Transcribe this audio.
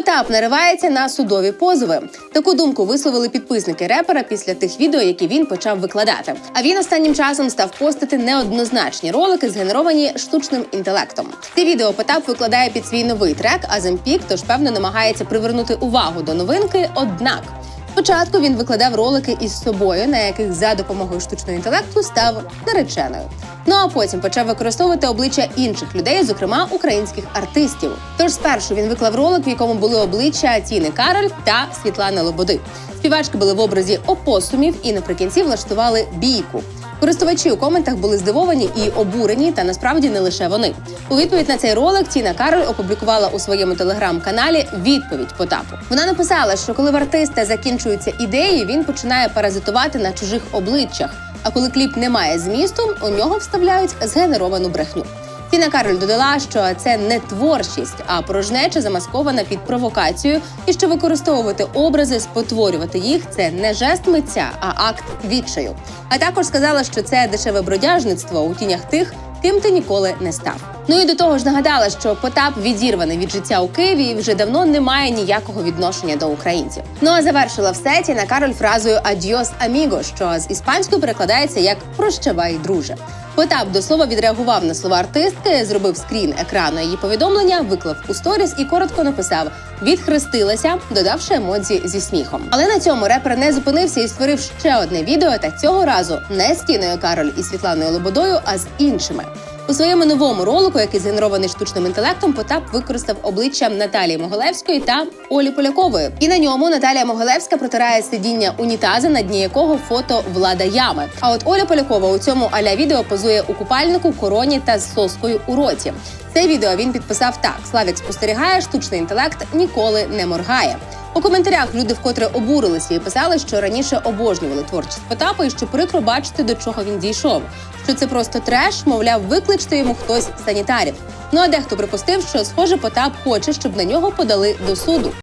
Потап наривається на судові позови. Таку думку висловили підписники репера після тих відео, які він почав викладати. А він останнім часом став постити неоднозначні ролики, згенеровані штучним інтелектом. Це відео Потап викладає під свій новий трек Аземпік, тож певно намагається привернути увагу до новинки. Однак. Спочатку він викладав ролики із собою, на яких за допомогою штучного інтелекту став нареченою. Ну а потім почав використовувати обличчя інших людей, зокрема українських артистів. Тож спершу він виклав ролик, в якому були обличчя Тіни Кароль та Світлани Лободи. Співачки були в образі опосумів і наприкінці влаштували бійку. Користувачі у коментах були здивовані і обурені, та насправді не лише вони. У відповідь на цей ролик Тіна Кароль опублікувала у своєму телеграм-каналі відповідь Потапу. Вона написала, що коли в артиста закінчуються ідеї, він починає паразитувати на чужих обличчях. А коли кліп не має змісту, у нього вставляють згенеровану брехню. Тіна Кароль додала, що це не творчість, а порожнеча замаскована під провокацію, і що використовувати образи, спотворювати їх це не жест митця, а акт відчаю. А також сказала, що це дешеве бродяжництво у тінях тих, ким ти ніколи не став. Ну і до того ж нагадала, що Потап відірваний від життя у Києві і вже давно не має ніякого відношення до українців. Ну а завершила все Тіна Кароль фразою «Адьос, аміго», що з іспанською перекладається як Прощавай, друже. Потап до слова відреагував на слова артистки, зробив скрін екрану її повідомлення, виклав у сторіс і коротко написав: відхрестилася, додавши емодзі зі сміхом. Але на цьому репер не зупинився і створив ще одне відео. Та цього разу не з Тіною Кароль і Світланою Лободою, а з іншими. У своєму новому ролику, який згенерований штучним інтелектом, Потап використав обличчя Наталії Могилевської та Олі Полякової. І на ньому Наталія Могилевська протирає сидіння унітаза, на дні якого фото влада ями. А от Оля Полякова у цьому аля відео позує у купальнику, короні та з соскою у роті. Це відео він підписав так: Славік спостерігає, штучний інтелект ніколи не моргає. У коментарях люди вкотре обурилися і писали, що раніше обожнювали творчість Потапа і що прикро бачити, до чого він дійшов. Що це просто треш, мовляв, викличте йому хтось санітарів. Ну а дехто припустив, що схоже Потап хоче, щоб на нього подали до суду.